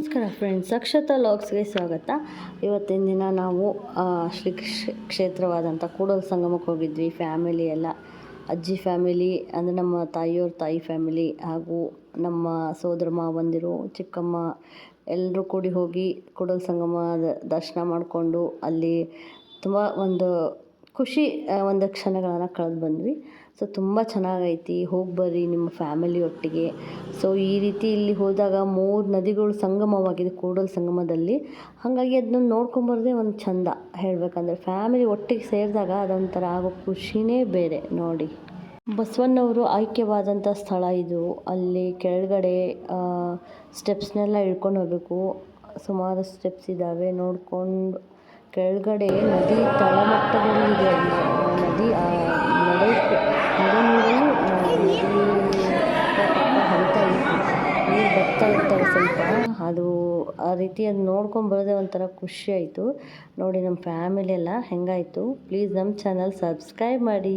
ನಮಸ್ಕಾರ ಫ್ರೆಂಡ್ಸ್ ಅಕ್ಷತಾ ಲಾಗ್ಸ್ಗೆ ಸ್ವಾಗತ. ಇವತ್ತಿನ ದಿನ ನಾವು ಶ್ರೀ ಕ್ಷ- ಕ್ಷೇತ್ರವಾದಂಥ ಕೂಡಲ ಸಂಗಮಕ್ಕೆ ಹೋಗಿದ್ವಿ. ಫ್ಯಾಮಿಲಿ ಎಲ್ಲ, ಅಜ್ಜಿ ಫ್ಯಾಮಿಲಿ ಅಂದರೆ ನಮ್ಮ ತಾಯಿಯವ್ರ ತಾಯಿ ಫ್ಯಾಮಿಲಿ ಹಾಗೂ ನಮ್ಮ ಸೋದರ ಮಾವಂದಿರು, ಚಿಕ್ಕಮ್ಮ ಎಲ್ಲರೂ ಕೂಡಿ ಹೋಗಿ ಕೂಡಲ ಸಂಗಮದ ದರ್ಶನ ಮಾಡಿಕೊಂಡು ಅಲ್ಲಿ ತುಂಬ ಒಂದು ಖುಷಿ ಒಂದು ಕ್ಷಣಗಳನ್ನು ಕಳೆದು ಬಂದ್ವಿ. ಸೊ ತುಂಬ ಚೆನ್ನಾಗೈತಿ. ಹೋಗಿ ಬರ್ರಿ ನಿಮ್ಮ ಫ್ಯಾಮಿಲಿ ಒಟ್ಟಿಗೆ. ಸೊ ಈ ರೀತಿ ಇಲ್ಲಿ ಹೋದಾಗ ಮೂರು ನದಿಗಳು ಸಂಗಮವಾಗಿದೆ, ಕೂಡಲ್ ಸಂಗಮದಲ್ಲಿ. ಹಾಗಾಗಿ ಅದನ್ನ ನೋಡ್ಕೊಂಬರೋದೇ ಒಂದು ಚಂದ ಹೇಳಬೇಕಂದ್ರೆ ಫ್ಯಾಮಿಲಿ ಒಟ್ಟಿಗೆ ಸೇರಿದಾಗ ಅದೊಂಥರ ಆಗೋ ಖುಷಿನೇ ಬೇರೆ, ನೋಡಿ. ಬಸವಣ್ಣವರು ಆಯ್ಕೆವಾದಂಥ ಸ್ಥಳ ಇದು. ಅಲ್ಲಿ ಕೆಳಗಡೆ ಸ್ಟೆಪ್ಸ್ನೆಲ್ಲ ಇಳ್ಕೊಂಡು ಹೋಗಬೇಕು. ಸುಮಾರು ಸ್ಟೆಪ್ಸ್ ಇದ್ದಾವೆ ನೋಡ್ಕೊಂಡು ಕೆಳಗಡೆ ನದಿ ತಳಮಟ್ಟದಲ್ಲಿದೆ. ನದಿ ನದಿ ನೀರು ಸ್ವಲ್ಪ. ಅದು ಆ ರೀತಿ ಅದು ನೋಡ್ಕೊಂಡು ಬರೋದೇ ಒಂಥರ ಖುಷಿ ಆಯಿತು. ನೋಡಿ ನಮ್ಮ ಫ್ಯಾಮಿಲಿ ಎಲ್ಲ ಹೆಂಗಾಯಿತು. ಪ್ಲೀಸ್ ನಮ್ಮ ಚಾನಲ್ ಸಬ್ಸ್ಕ್ರೈಬ್ ಮಾಡಿ.